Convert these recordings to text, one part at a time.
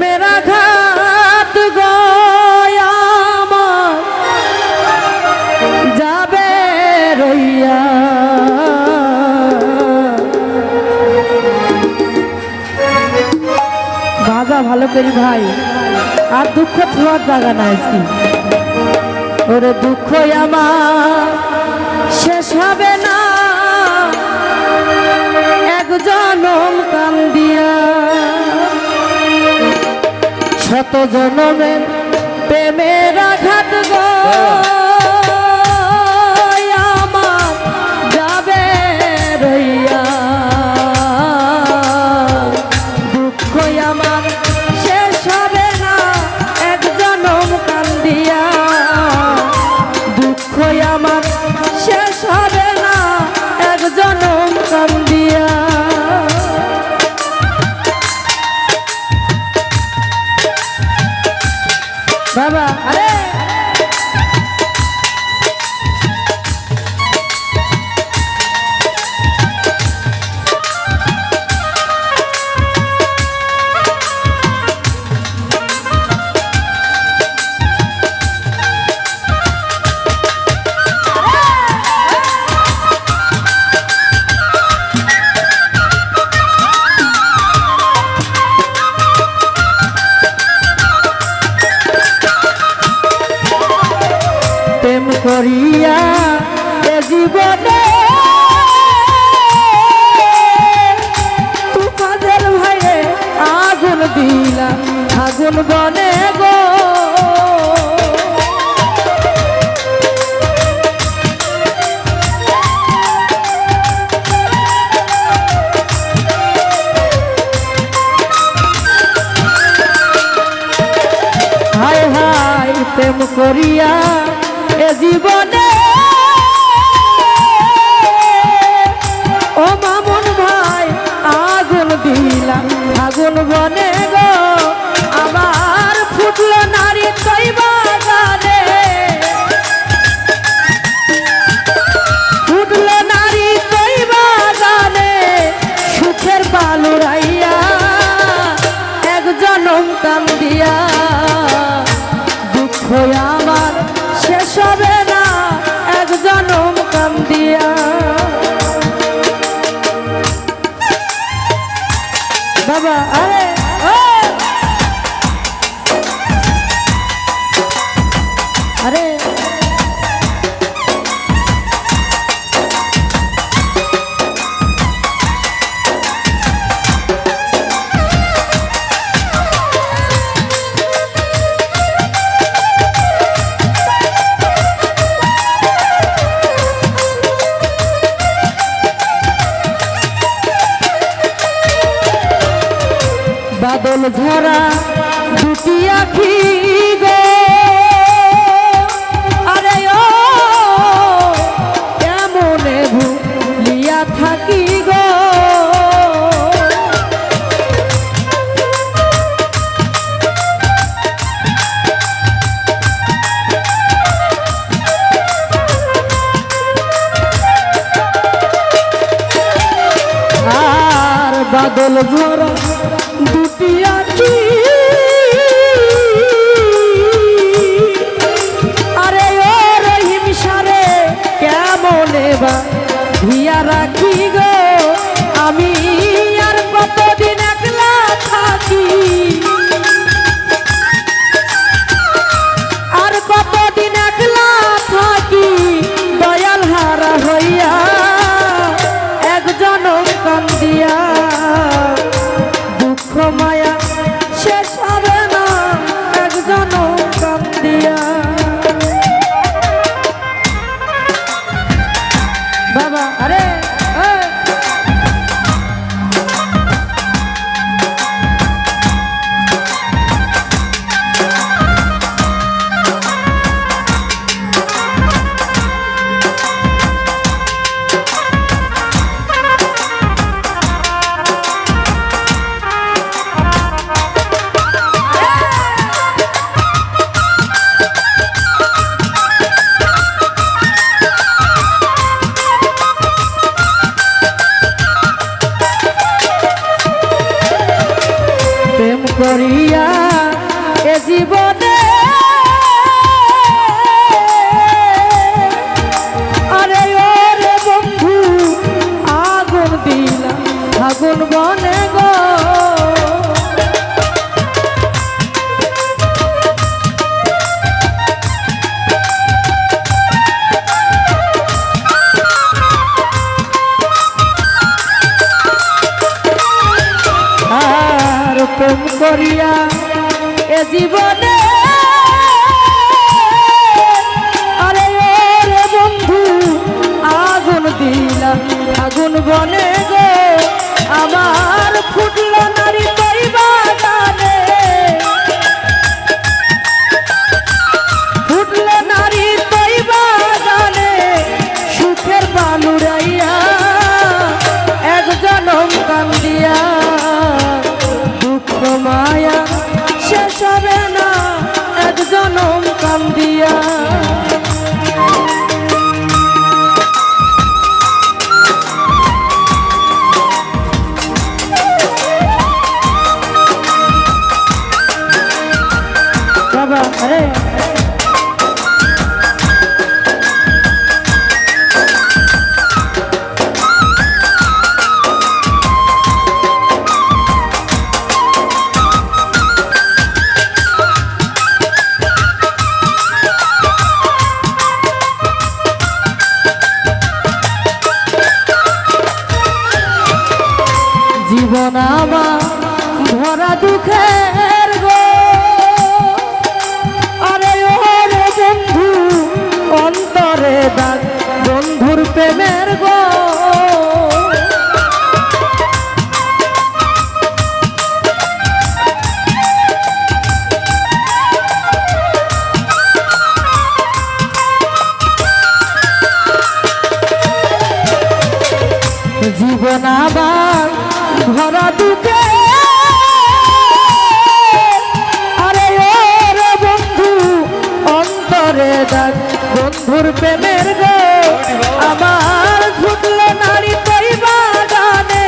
মেরা ঘাত গয়ামা যাবে রইয়া। বাজা ভালো করি ভাই। আর দুঃখ থাকার জায়গা না আজকে। ওর দুঃখ আমার শেষ হবে না। একজন কান্দিয়া। শত জনমের প্রেমের আঘাত গো। হ্যাঁ। কোন বনে গো? জল ধরা দুটি আখি গো। আরে ও কেমনে ভুলিয়া থাকি গো? বাবা আরে! sana মধুর প্রেমের গো, আমার ঝুটলো নারী তৈ বাগানে।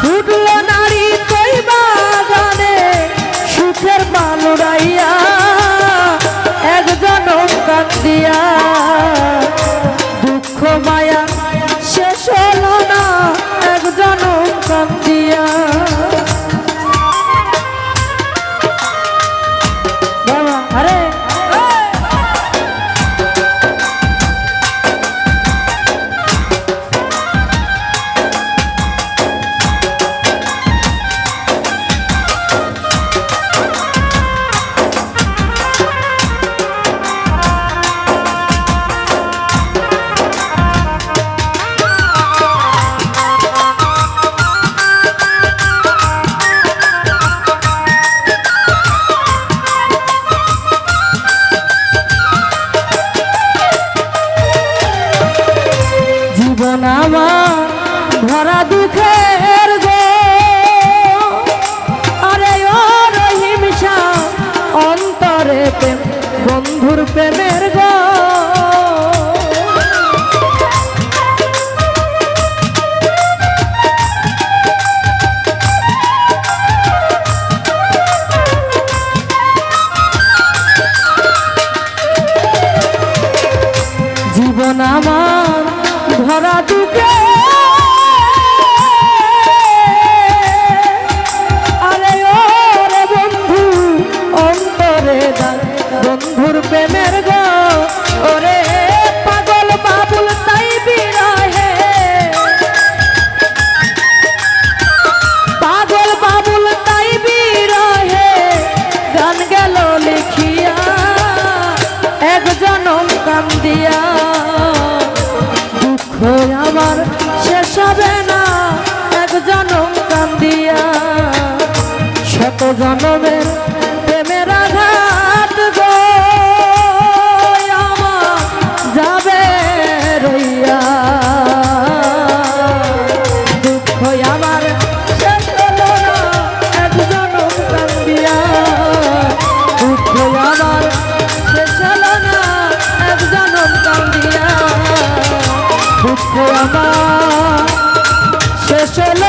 ঝুটলো নারী তৈ বাগানে, সুখের বালুরাইয়া একজন দিয়া বন্ধুর প্রেমের গা দিয়া। দুঃখ আমার শেষ হবে না। এক জনম কান্দিয়া। শত জনমের আছে শেষ